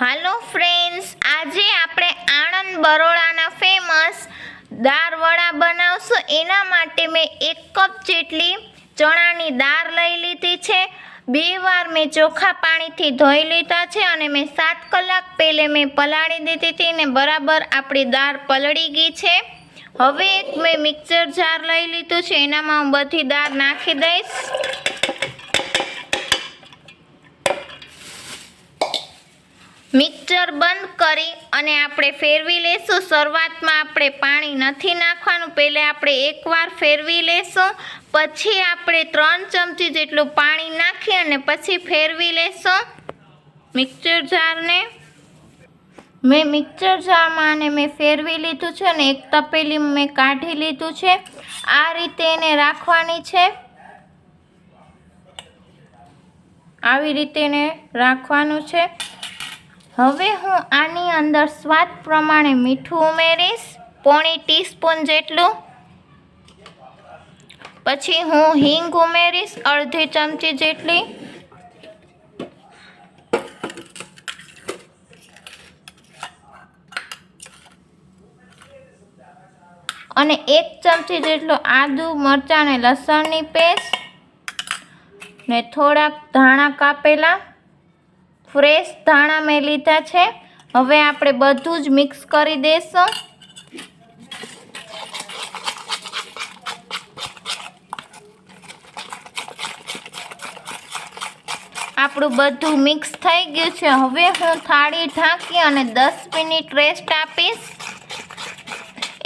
હાલો friends આજે આપણે Anand બરોડાના famous દાળ વડા બનાવશું. એના માટે મેં એક કપ જેટલી ચણાની દાળ લઈ લીધી છે. બે વાર મેં ચોખા પાણીથી ધોઈ લીધા છે અને મેં સાત કલાક પહેલે મેં પલાળી દીધી હતી ને બરાબર આપણી દાળ પલળી ગઈ છે. હવે એક મેં મિક્સર જાર લઈ લીધું છે. એનામાં હું બધી દાળ નાખી દઈશ. મિક્સર બંધ કરી અને આપણે ફેરવી લેશું. શરૂઆતમાં આપણે પાણી નથી નાખવાનું. પહેલે આપણે એકવાર ફેરવી લેશું. પછી આપણે ત્રણ ચમચી જેટલું પાણી નાખી અને પછી ફેરવી લેશું. મિક્સર જારને મેં મિક્સર જારમાં આને મેં ફેરવી લીધું છે અને એક તપેલી મેં કાઢી લીધું છે. આ રીતે એને રાખવાની છે. આવી રીતે એને રાખવાનું છે. હવે હું આની અંદર સ્વાદ પ્રમાણે મીઠું ઉમેરીશ, પોણી ટીસ્પૂન જેટલું. પછી હું હિંગ ઉમેરીશ, અડધી ચમચી જેટલી. અને એક ચમચી જેટલો આદુ, મરચાં અને લસણની પેસ્ટ. ને થોડાક ધાણા કાપેલા. ફ્રેશ ધાણા મેં લીધા છે. હવે આપણે બધું જ મિક્સ કરી દઈશું આપણું બધું મિક્સ થઈ ગયું છે. હવે હું થાળી ઢાંકી અને દસ મિનિટ રેસ્ટ આપીશ.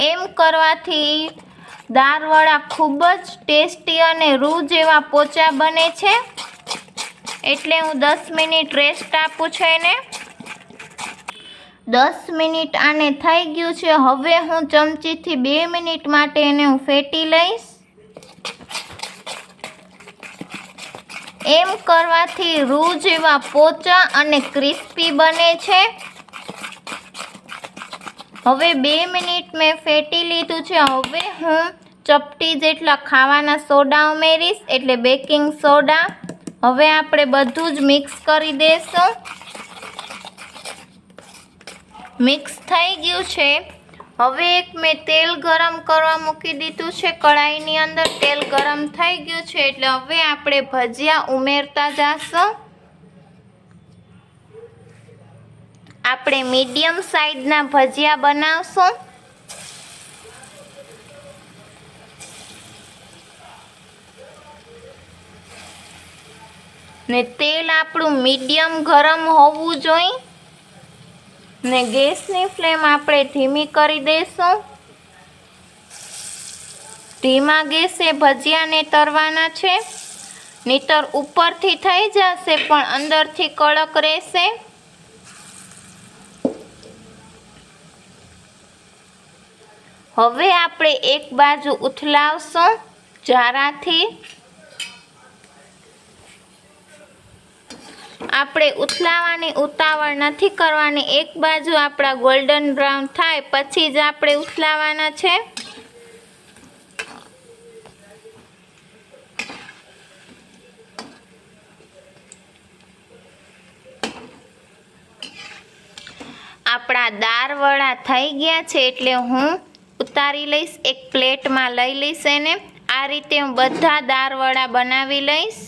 એમ કરવાથી દાળવડા ખૂબ જ ટેસ્ટી અને રૂ જેવા પોચા બને છે. એટલે હું દસ મિનિટ રેસ્ટ આપું છું એને. દસ મિનિટ આને થઈ ગયું છે. હવે હું ચમચીથી બે મિનિટ માટે એને હું ફેટી લઈશ. એમ કરવાથી રૂ જેવા પોચા અને ક્રિસ્પી બને છે. હવે બે મિનિટ મેં ફેટી લીધું છે. હવે હું ચપટી જેટલા ખાવાના સોડા ઉમેરીશ, એટલે બેકિંગ સોડા. હવે આપણે બધું જ મિક્સ કરી દઈશું મિક્સ થઈ ગયું છે. હવે એક મેં તેલ ગરમ કરવા મૂકી દીધું છે. કઢાઈની અંદર તેલ ગરમ થઈ ગયું છે, એટલે હવે આપણે ભજીયા ઉમેરતા જઈશું આપણે મીડિયમ સાઈઝના ભજીયા બનાવશું. ને તેલ આપણું મીડિયમ ગરમ હોવું જોઈએ. ને ગેસની ફ્લેમ આપણે ધીમી કરી દઈશું ધીમા ગેસે ભજીયાને તરવાના છે. નહીતર ઉપરથી થઈ જશે પણ અંદરથી કડક રહેશે. હવે આપણે એક બાજુ ઉથલાવશું જારાથી આપણે ઉથલાવાની ઉતાવળ નથી કરવાની. એક બાજુ આપણા ગોલ્ડન બ્રાઉન થાય, પછી જ આપણે ઉથલાવાના છે. આપણા દાળવડા થઈ ગયા છે એટલે હું ઉતારી લઈશ, એક પ્લેટમાં લઈ લઈશ એને. આ રીતે હું બધા દાળવડા બનાવી લઈશ.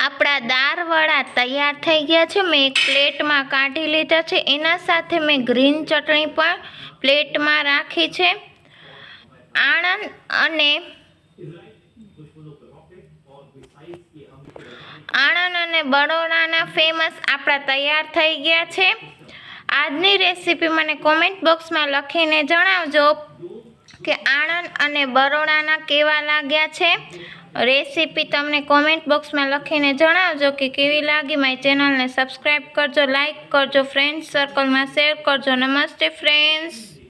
આપણા દાળવડા તૈયાર થઈ ગયા છે. મેં એક પ્લેટમાં કાઢી લીધા છે. એના સાથે મેં ગ્રીન ચટણી પણ પ્લેટમાં રાખી છે. આણંદ અને આણંદ અને બરોડાના ફેમસ આપણા તૈયાર થઈ ગયા છે. આજની રેસીપી મને કોમેન્ટ બોક્સમાં લખીને જણાવજો કે આણંદ અને બરોડાના કેવા લાગ્યા છે. રેસીપી તમને કોમેન્ટ બોક્સમાં લખીને જણાવજો કે કેવી લાગી મારી ચેનલને સબસ્ક્રાઈબ કરજો લાઇક કરજો ફ્રેન્ડ્સ સર્કલમાં શેર કરજો. નમસ્તે ફ્રેન્ડ્સ